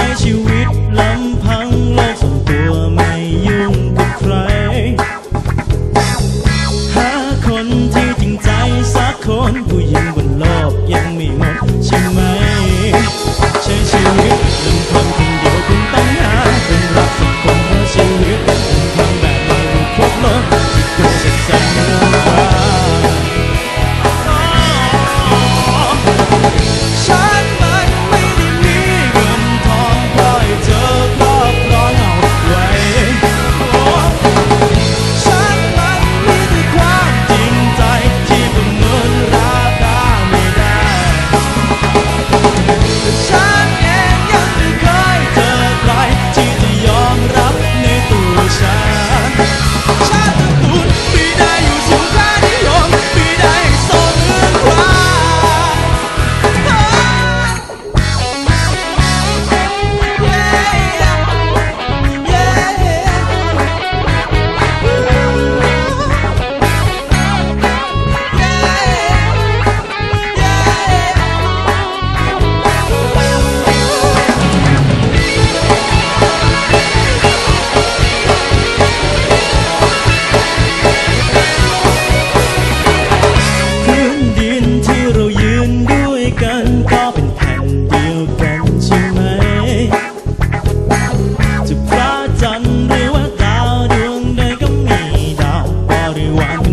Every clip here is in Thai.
ใช้ชีวิตลำพัง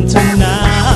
tonight.